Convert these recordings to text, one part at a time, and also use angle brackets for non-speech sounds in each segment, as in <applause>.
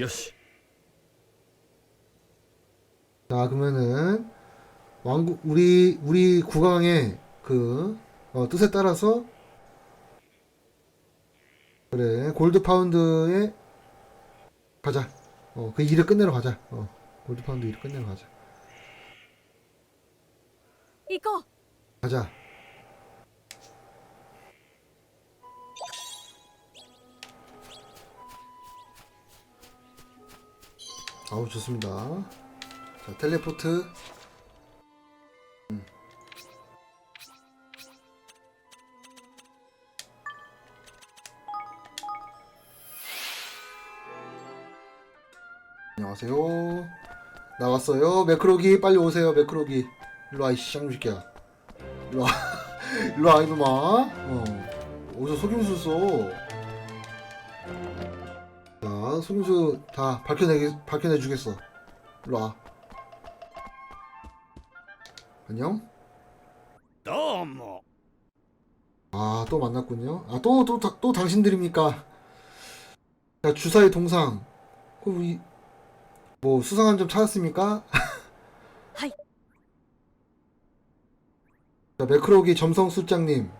よし.자 그러면은 왕국 우리 우리 국왕의 그 어, 뜻에 따라서 그래 골드 파운드에 가자. 어 그 일을 끝내러 가자. 어 골드 파운드 일을 끝내러 가자. 이거. 가자. 아우 좋습니다. 자 텔레포트. 음. 안녕하세요. 나왔어요. 매크로기 빨리 오세요. 매크로기. 일로 와 이씨 쌍무새끼야. 일로 와. <laughs> 일로 와 이놈아. 어. 어디서 속임수 써? 아, 송수 다 밝혀내기, 밝혀내주겠어. 일로 와. 안녕? 너무. 뭐? 아, 또 만났군요. 아, 또, 또, 또, 또 당신들입니까? 자, 주사위 동상. 그, 우리, 뭐, 수상한 점 찾았습니까? 하이. 자, 매크로기 점성 술장님.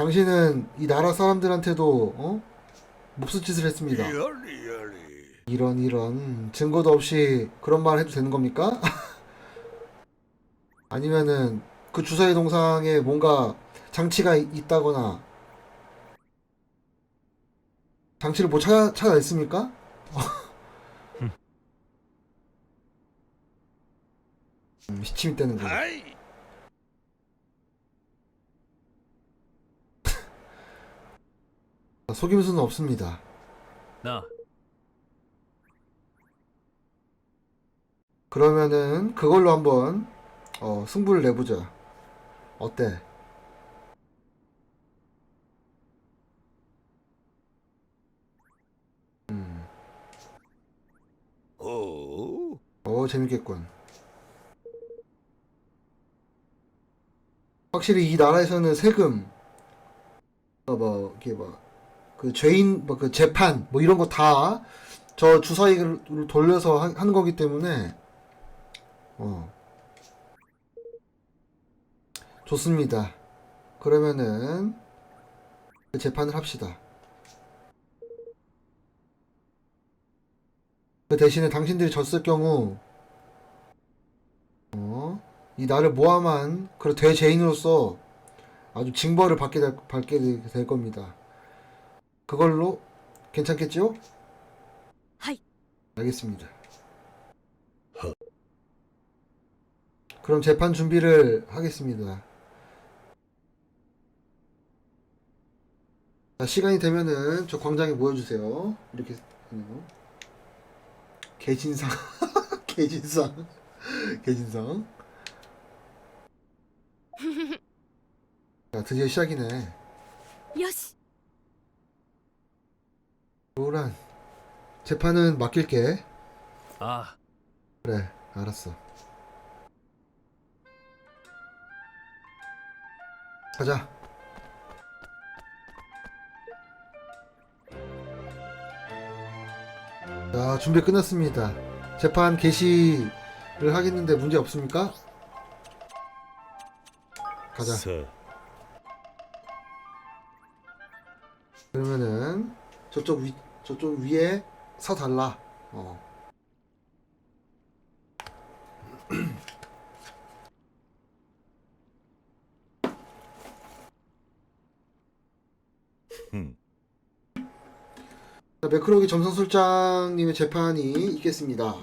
당신은 이 나라 사람들한테도 어? 몹쓸 짓을 했습니다. 이런 이런 증거도 없이 그런 말 해도 되는 겁니까? <laughs> 아니면은 그 주사위 동상에 뭔가 장치가 있다거나 장치를 못 찾아, 찾아냈습니까? <laughs> 음, 시침이 떼는 거. 속임수는 없습니다. 나 그러면은 그걸로 한번 어, 승부를 내보자. 어때? 음. 오. 오 재밌겠군. 확실히 이 나라에서는 세금 어, 뭐 이게 뭐, 그 죄인 뭐 그 재판 뭐 이런 거 다 저 주사위를 돌려서 하- 하는 거기 때문에 어 좋습니다. 그러면은 그 재판을 합시다. 그 대신에 당신들이 졌을 경우 어, 이 나를 모함한 그 대죄인으로서 아주 징벌을 받게 될, 받게 될- 될 겁니다. 그걸로 괜찮겠죠? 하이. 알겠습니다. 그럼 재판 준비를 하겠습니다. 자, 시간이 되면은 저 광장에 모여주세요. 이렇게 하네요. <laughs> 개진상, 개진상, 개진상. <laughs> 자, 드디어 시작이네. よし 노란 재판은 맡길게. 아, 그래 알았어. 가자. 자 준비 끝났습니다. 재판 개시를 하겠는데 문제 없습니까? 가자. 그러면은 저쪽 위 저쪽 위에 서 달라. 어. <clears throat> 음. 자, 매크로기 점성술장님의 재판이 있겠습니다.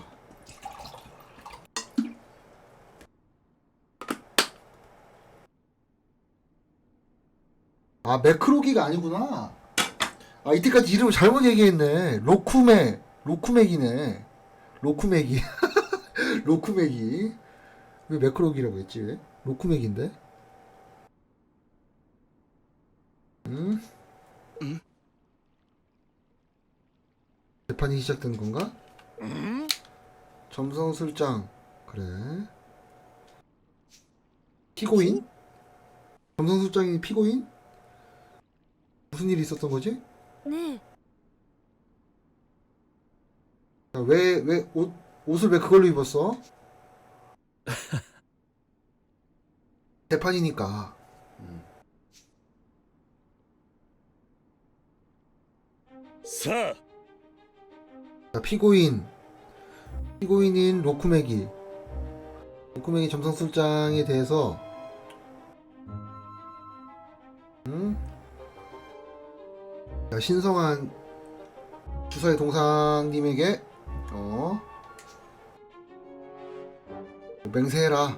아, 매크로기가 아니구나. 아, 이때까지 이름을 잘못 얘기했네. 로쿠메, 로쿠맥이네. 로쿠맥이. 로쿠맥이. 왜 매크로기라고 했지, 왜? 로쿠맥인데? 음? 재판이 시작된 건가? 점성술장 그래 피고인? 점성술장이 피고인? 무슨 일이 있었던 거지? 네. 아, 왜, 왜, 옷, 옷을 왜 그걸로 입었어? <laughs> 재판이니까. 사 자, 피고인. 피고인인 로쿠메기. 로쿠메기 점성술장에 대해서, 응 자, 신성한 주사의 동상님에게, 어, 맹세해라.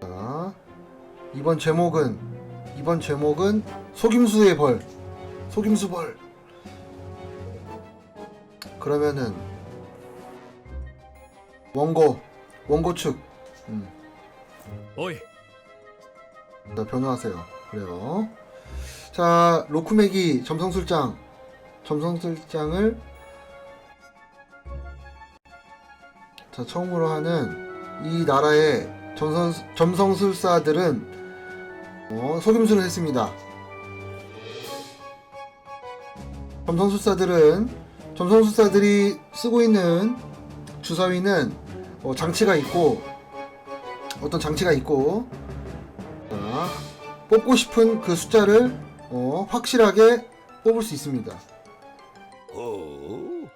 자, 이번 제목은, 이번 제목은 속임수의 벌. 속임수 벌. 그러면은 원고 원고 측 음, おい 자, 변호하세요. 그래요. 자 로쿠메기 점성술장 점성술장을 자 처음으로 하는 이 나라의 점성 점성술사들은 어, 속임수를 했습니다. 점성술사들은 점성술사들이 쓰고 있는 주사위는 어, 장치가 있고 어떤 장치가 있고 자, 뽑고 싶은 그 숫자를 어, 확실하게 뽑을 수 있습니다. おう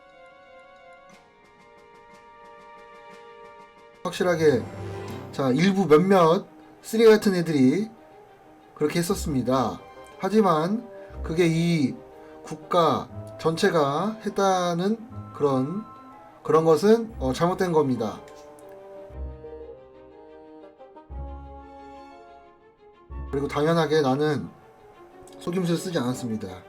확실하게 자 일부 몇몇 쓰리 같은 애들이 그렇게 했었습니다. 하지만 그게 이 국가 전체가 했다는 그런 그런 것은 어, 잘못된 겁니다. 그리고 당연하게 나는 속임수를 쓰지 않았습니다. <laughs>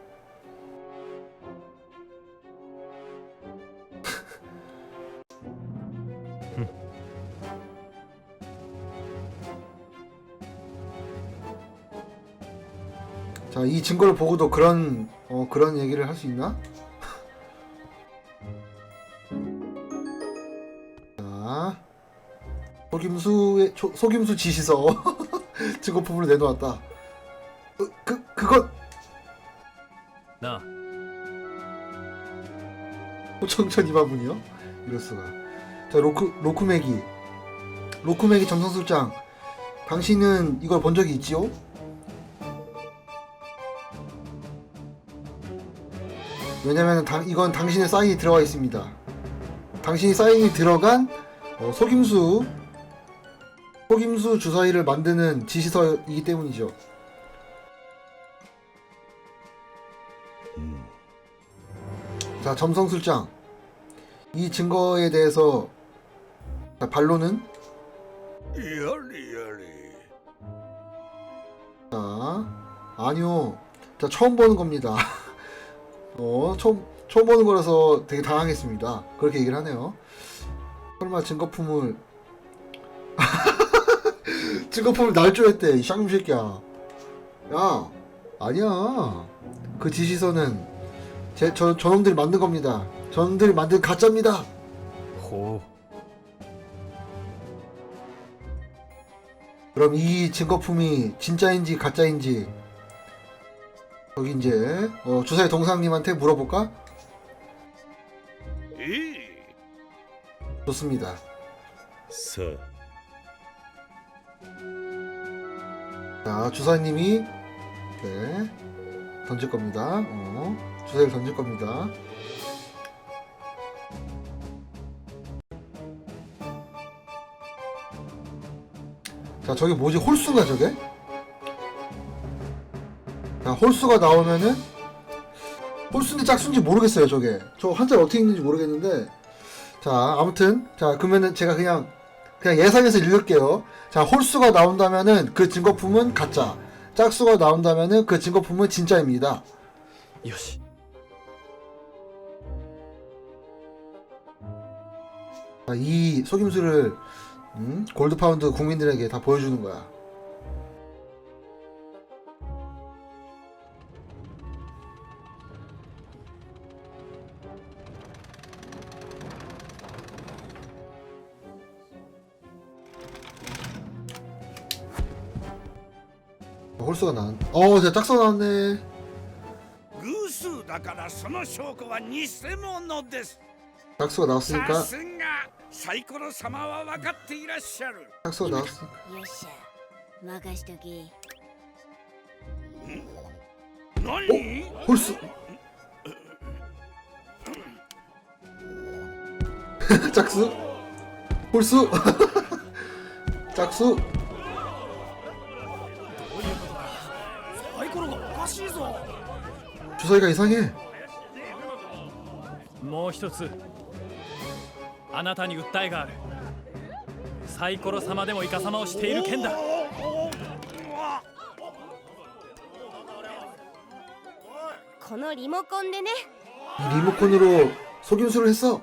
자, 이 증거를 보고도 그런 어, 그런 얘기를 할 수 있나? <laughs> 자, 속임수의 초- 속임수 지시서 <laughs> 증거품으로 내놓았다. なあ 호청천 이마분이요? 이럴 수가. 자, 로크 로쿠메기 로쿠메기 점성술장, 당신은 이걸 본 적이 있지요? 왜냐면 당, 이건 당신의 사인이 들어가 있습니다. 당신이 사인이 들어간 어, 속임수 속임수 주사위를 만드는 지시서이기 때문이죠. 자, 점성술장. 이 증거에 대해서 자, 반론은 자, 아니요. 자, 처음 보는 겁니다. <laughs> 어, 처음 처음 보는 거라서 되게 당황했습니다. 그렇게 얘기를 하네요. 설마 증거품을 <laughs> 증거품을 날조했대 이 쌍놈 새끼야. 야, 아니야. 그 지시서는 제, 저, 저놈들이 만든 겁니다. 저놈들이 만든 가짜입니다. 호. 그럼 이 증거품이 진짜인지 가짜인지 여기 이제 어, 주사위 동상님한테 물어볼까? 이. 좋습니다. 서. 자 주사님이 네 던질 겁니다. 어. 주사를 던질 겁니다. 자 저게 뭐지? 홀수가 저게? 자 홀수가 나오면은 홀수인지 짝수인지 모르겠어요 저게. 저 한자를 어떻게 읽는지 모르겠는데. 자 아무튼 자 그러면은 제가 그냥 그냥 예상해서 읽을게요. 자 홀수가 나온다면은 그 증거품은 가짜. 짝수가 나온다면은 그 증거품은 진짜입니다. よし 이 속임수를 음? 골드 파운드 국민들에게 다 보여주는 거야 홀수가 나왔 어 진짜 짝서 나왔네 偶数だからその証拠は偽物です 짝수가 나왔으니까 さすがサイコロ様は分かっていらっしゃる 짝수가 나왔으니까 よっしゃ任しとき何 홀수 짝수 홀수 짝수 サイコロがおかしいぞ 주사위가 이상해 <laughs> もう一<laughs> つ あなたに訴えがあるサイコロ様でもイカ様をしている件だこのリモコンでね 이 리모컨으로 속임수를 했어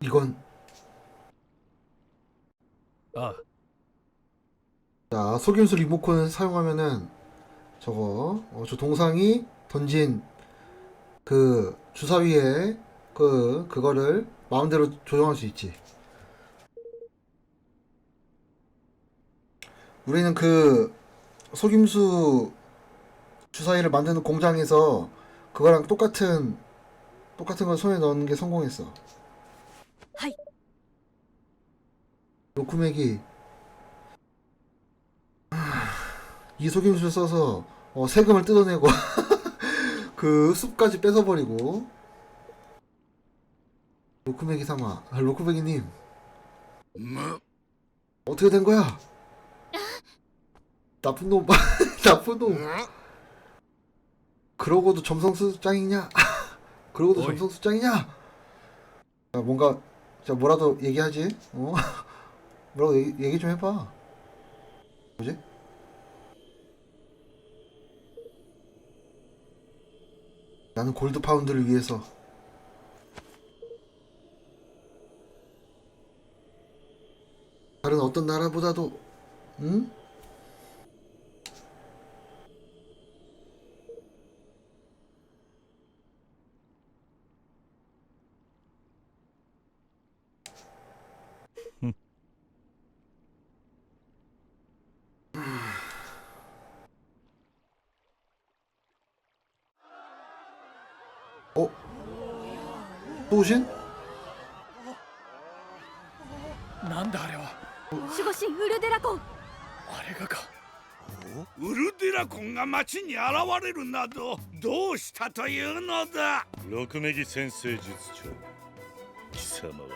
이건 아, 자, 속임수 리모컨 사용하면은 저거 어, 저 동상이 던진 그 주사위에 그 그거를 마음대로 조정할 수 있지. 우리는 그 속임수 주사위를 만드는 공장에서 그거랑 똑같은 똑같은 걸 손에 넣는 게 성공했어. 하이. 로쿠맥이 이 속임수를 써서 어, 세금을 뜯어내고 <laughs> 그 숲까지 뺏어버리고 로쿠맥이 상화 아, 로쿠맥이님 어떻게 된 거야? 나쁜 놈 <laughs> 나쁜 놈 그러고도 점성수 짱이냐? <laughs> 그러고도 어이. 점성수 짱이냐? 야, 뭔가 자 뭐라도 얘기하지? 어? 뭐라고 얘기, 얘기 좀 해봐. 뭐지? 나는 골드 파운드를 위해서 다른 어떤 나라보다도 응? 또 오신? なんだあれは守護神ウルデラコンあれがかウルデラコンが町に現れるなどどうしたというのだ六目木先生術長貴様は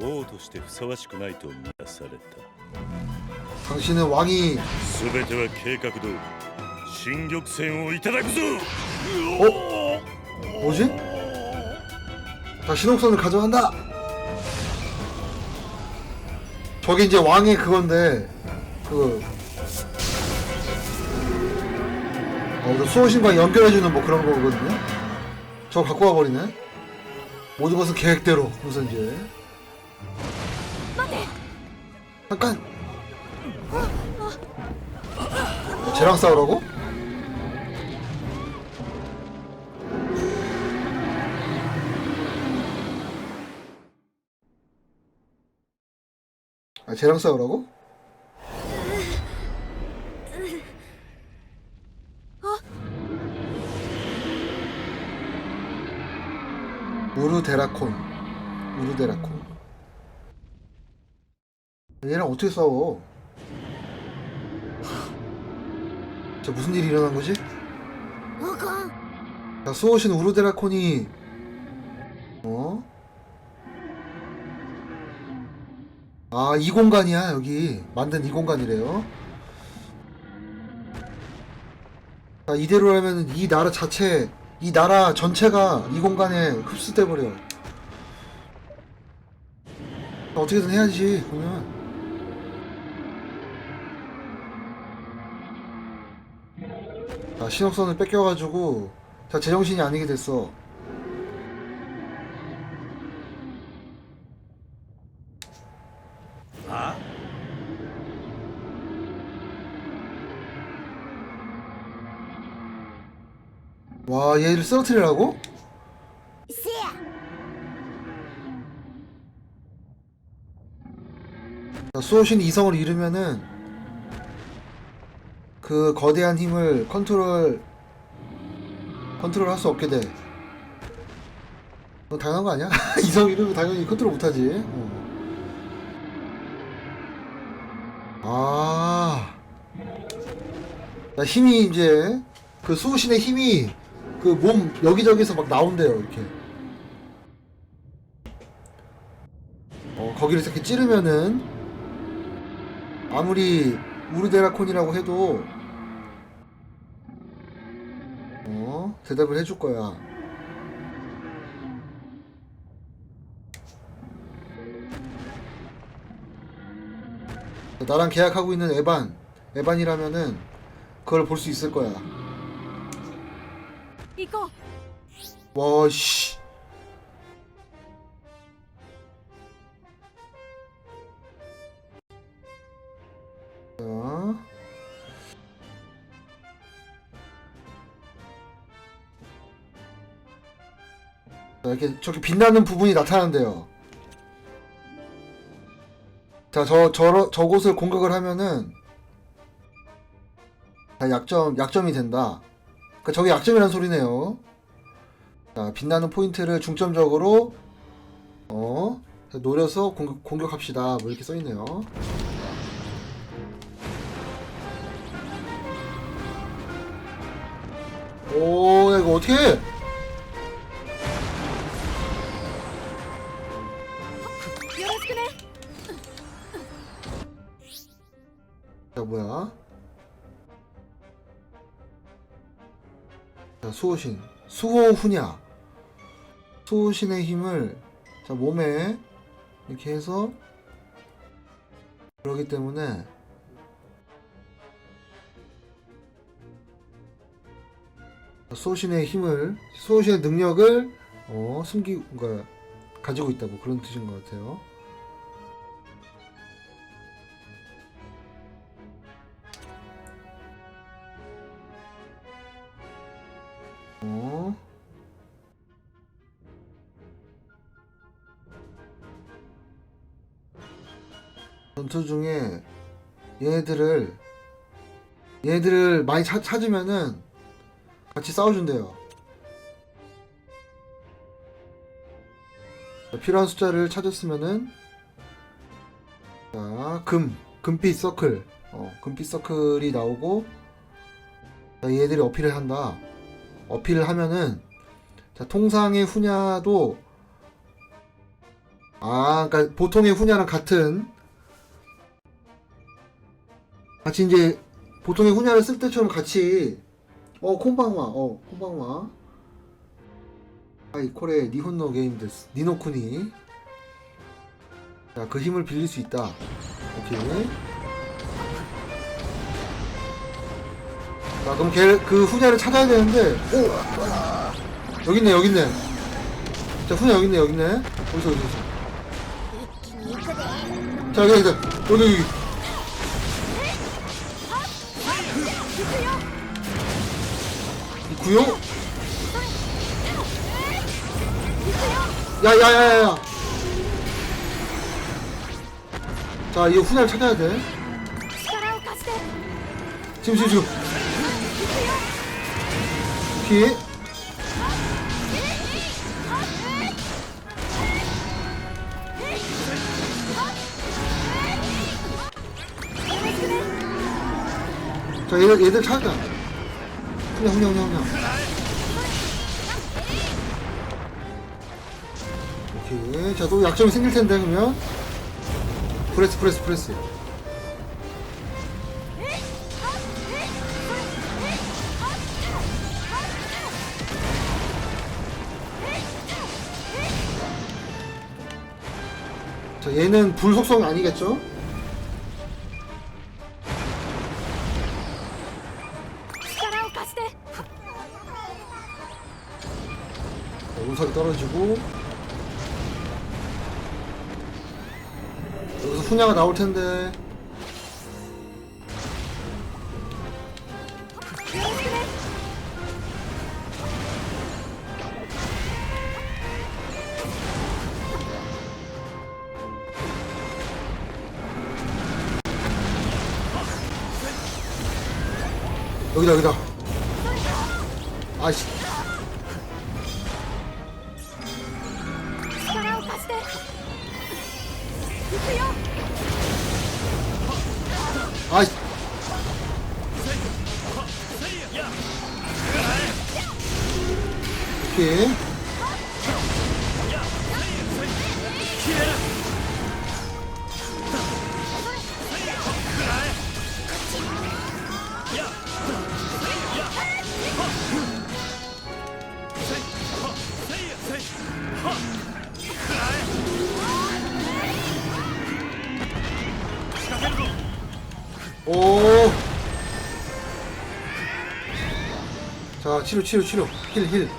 王としてふさわしくないと見なされた 당신은 왕이 全ては計画通り新玉泉をいただくぞ 뭐지? 자 신옥선을 가져간다. 저게 이제 왕의 그건데 그 어, 그 수호신과 연결해주는 뭐 그런 거거든요. 저거 갖고 와버리네. 모든 것은 계획대로. 그래서 이제 잠깐. 쟤랑 싸우라고? 아, 쟤랑 싸우라고? 우르데라콘. 우르데라콘. 얘랑 어떻게 싸워? 자, 무슨 일이 일어난 거지? 자, 수호신 우르데라콘이 아, 이 공간이야, 여기. 만든 이 공간이래요. 자, 이대로라면 이 나라 자체, 이 나라 전체가 이 공간에 흡수돼 버려. 어떻게든 해야지, 그러면. 자, 신호선을 뺏겨가지고, 자, 제정신이 아니게 됐어. 와 얘를 쓰러뜨리라고? 수호신 이성을 잃으면은 그 거대한 힘을 컨트롤 컨트롤 할 수 없게 돼. 너 당연한 거 아니야? <laughs> 이성 잃으면 당연히 컨트롤 못하지. 어. 아, 자, 힘이 이제 그 수호신의 힘이 그 몸 여기저기서 막 나온대요 이렇게. 어, 거기를 이렇게 찌르면은 아무리 우르데라콘이라고 해도 어 대답을 해줄 거야. 나랑 계약하고 있는 에반, 에반이라면은 그걸 볼 수 있을 거야. 이거 와씨 이렇게 저렇게 빛나는 부분이 나타나는데요. 자, 저, 저, 저곳을 공격을 하면은, 약점, 약점이 된다. 그러니까 저게 약점이라는 소리네요. 자, 빛나는 포인트를 중점적으로 어, 노려서 공격, 공격합시다. 뭐 이렇게 써있네요. 오, 야, 이거 어떻게 해? 야, 네. 뭐야? 자, 수호신. 수호후냐. 수호신의 힘을, 자, 몸에, 이렇게 해서, 그러기 때문에, 수호신의 힘을, 수호신의 능력을, 어, 숨기고, 그러니까, 가지고 있다. 뭐 그런 뜻인 것 같아요. 전투 중에 얘네들을 얘네들을 많이 찾, 찾으면은 같이 싸워준대요. 자, 필요한 숫자를 찾았으면은 자, 금, 금빛 서클, 어, 금빛 서클이 나오고 자, 얘들이 어필을 한다. 어필을 하면은 자, 통상의 후냐도 아, 그러니까 보통의 후냐랑 같은 같이 이제 보통의 훈야를 쓸 때처럼 같이 어 콤방와 어 콤방와 아이 코레 니혼노 게임 데스 니노쿠니. 자그 힘을 빌릴 수 있다. 오케이. 자 그럼 걔 그 후냐를 찾아야 되는데 오! 여기 있네 여기 있네. 자 후냐 여기 있네 여기 있네. 어디서 어디서? 자 여기 있다 여기 여기 구요? 야야야야야 자 이거 후날 찾아야 돼 지금 지금 피 자, 얘들, 얘들 찾아. 후냐 후냐 후냐 후냐 오케이. 자또 약점이 생길 텐데 그러면. 프레스 프레스 프레스. 자 얘는 불 속성 아니겠죠? 여기서 소냐가 나올 텐데. 여기다 여기다. 아씨. 아씨. 오케이 치료 치료 치료 힐 힐.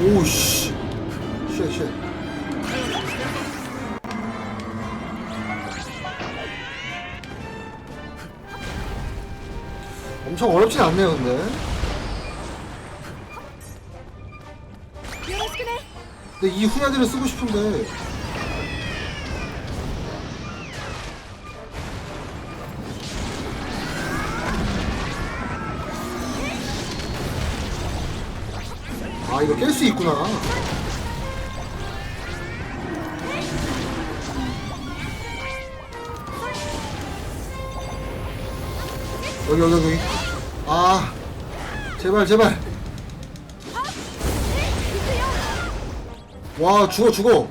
오씨. 쉣쉣. 엄청 어렵진 않네요, 근데. 근데 이 후야들을 쓰고 싶은데. 이거 깰 수 있구나. 여기 여기 여기. 아 제발 제발. 와 죽어 죽어.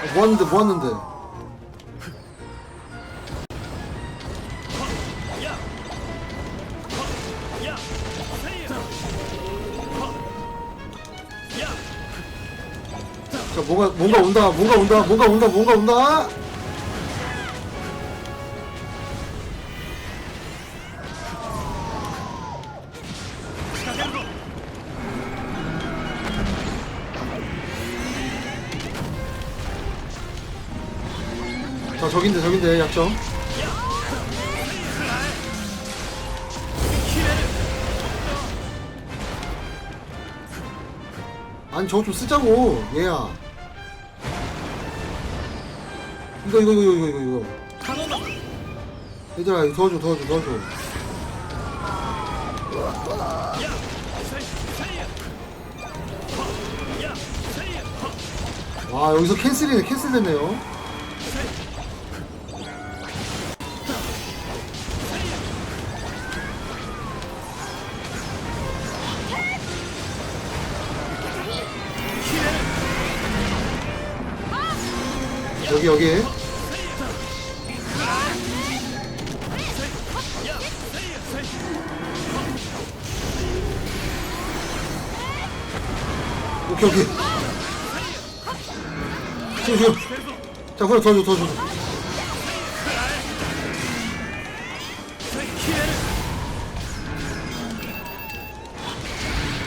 아, 뭐 하는데 뭐 하는데? 자 뭔가 뭔가 온다. 뭔가 온다. 뭔가 온다. 뭔가 온다 저긴데 저긴데 약점. 아니 저거 좀 쓰자고 얘야. 이거 이거 이거 이거 이거 이거. 얘들아 이거 도와줘 도와줘 도와줘. 와 여기서 캔슬이네 캔슬됐네요 여기. 오케이 오케이. 지금 자 그래 도와줘 도와줘.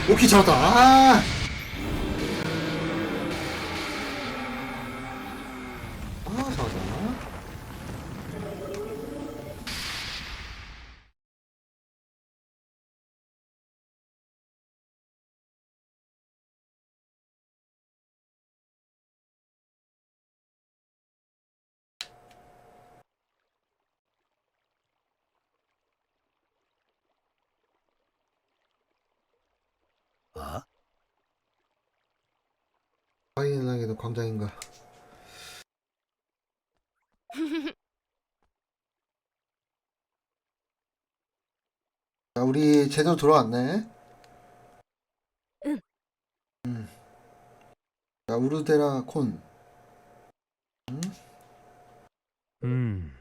오케이 잡았다. 아 아, 잡았다. 아? 파이널에도 광장인가? 자, 우리 제대로 돌아왔네. 응. 음. 자, 우르데라 콘. 음.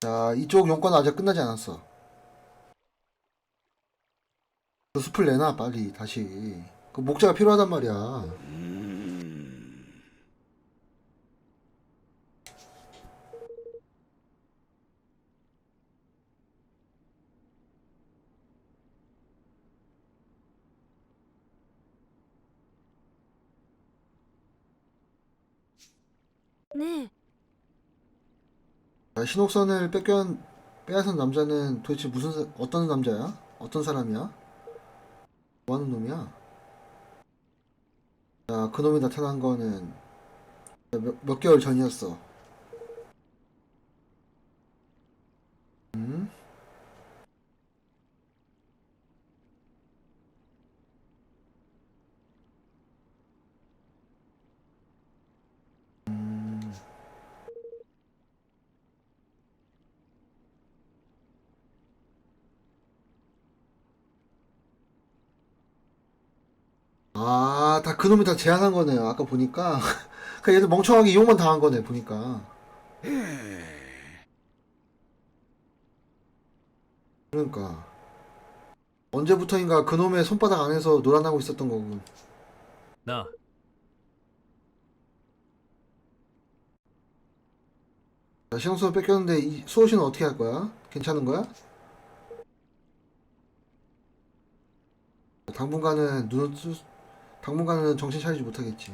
자, 이쪽 용건은 아직 끝나지 않았어. 그 숲을 내놔, 빨리, 다시. 그 목자가 필요하단 말이야. ねえ 자, 신옥선을 뺏겨 빼앗은 남자는 도대체 무슨 사- 어떤 남자야? 어떤 사람이야? 뭐하는 놈이야? 자, 그놈이 나타난 거는 몇, 몇 개월 전이었어. 아, 다 그놈이 다 제안한 거네요. 아까 보니까. <laughs> 그 얘들 멍청하게 이용만 당한 거네, 보니까. 그러니까. 언제부터인가 그놈의 손바닥 안에서 놀아나고 있었던 거군. 나 자, 신호수는 뺏겼는데 이 수호 씨는 어떻게 할 거야? 괜찮은 거야? 당분간은 눈, 수, 당분간은 정신 차리지 못하겠지.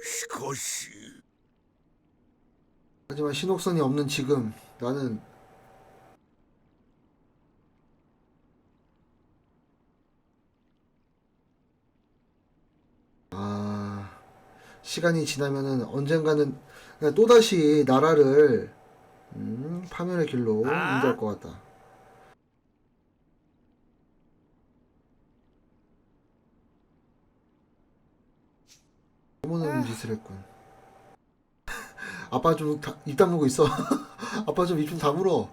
しかし 하지만 신옥선이 없는 지금 나는 아 시간이 지나면은 언젠가는 그냥 또다시 나라를 음, 파멸의 길로 아? 인도할 것 같다. 어머는 짓을 했군. 아빠 좀 입 다물고 있어. <laughs> 아빠 좀 입 좀 다물어.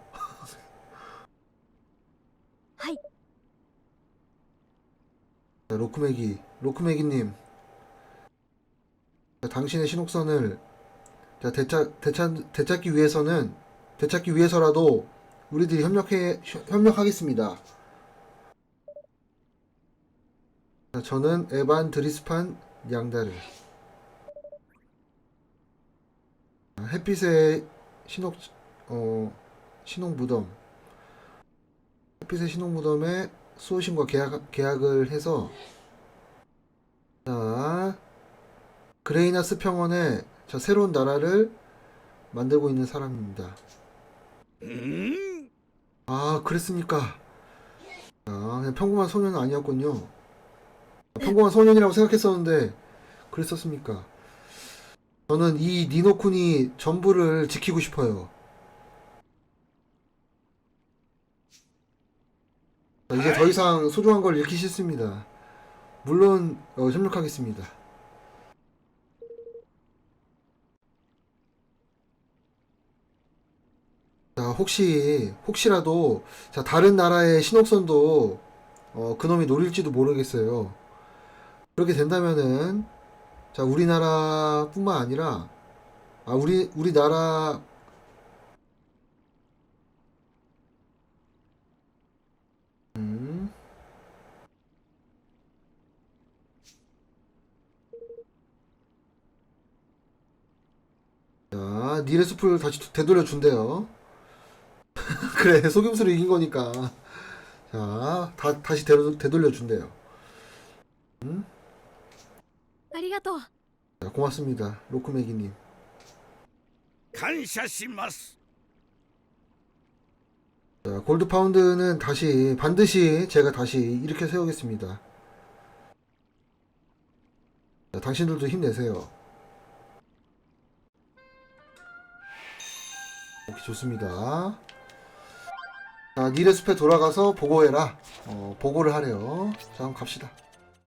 로크메기, 로크메기님. 자, 당신의 신옥선을 자, 되찾, 되찾, 되찾기 위해서는, 되찾기 위해서라도 우리들이 협력해, 협- 협력하겠습니다. 자, 저는 에반 드리스판 양다르. 아, 햇빛의 신옥, 어, 신옥 무덤. 햇빛의 신옥 무덤에 수호신과 계약, 계약을 해서 자 그레이나스 평원에 자 새로운 나라를 만들고 있는 사람입니다. 아 그랬습니까? 아 평범한 소년은 아니었군요. 평범한 소년이라고 생각했었는데 그랬었습니까? 저는 이 니노쿤이 전부를 지키고 싶어요. 자, 이제 더 이상 소중한 걸 잃기 싫습니다. 물론 어, 협력하겠습니다. 자, 혹시 혹시라도 자, 다른 나라의 신옥선도 어, 그놈이 노릴지도 모르겠어요. 그렇게 된다면은 자, 우리나라뿐만 아니라 아, 우리 우리나라 음. 자, 닐의 숲을 다시 되돌려 준대요. <laughs> 그래, 속임수로 이긴 거니까. 자, 다, 다시 되돌, 되돌려 준대요. あ りがとう 자, 고맙습니다. 로크메기님. 感謝します 자, 골드 파운드는 다시, 반드시 제가 다시 일으켜 세우겠습니다. 자, 당신들도 힘내세요. 오케이, 좋습니다. 자, 닐의 숲에 돌아가서 보고해라. 어, 보고를 하래요. 자, 한번 갑시다.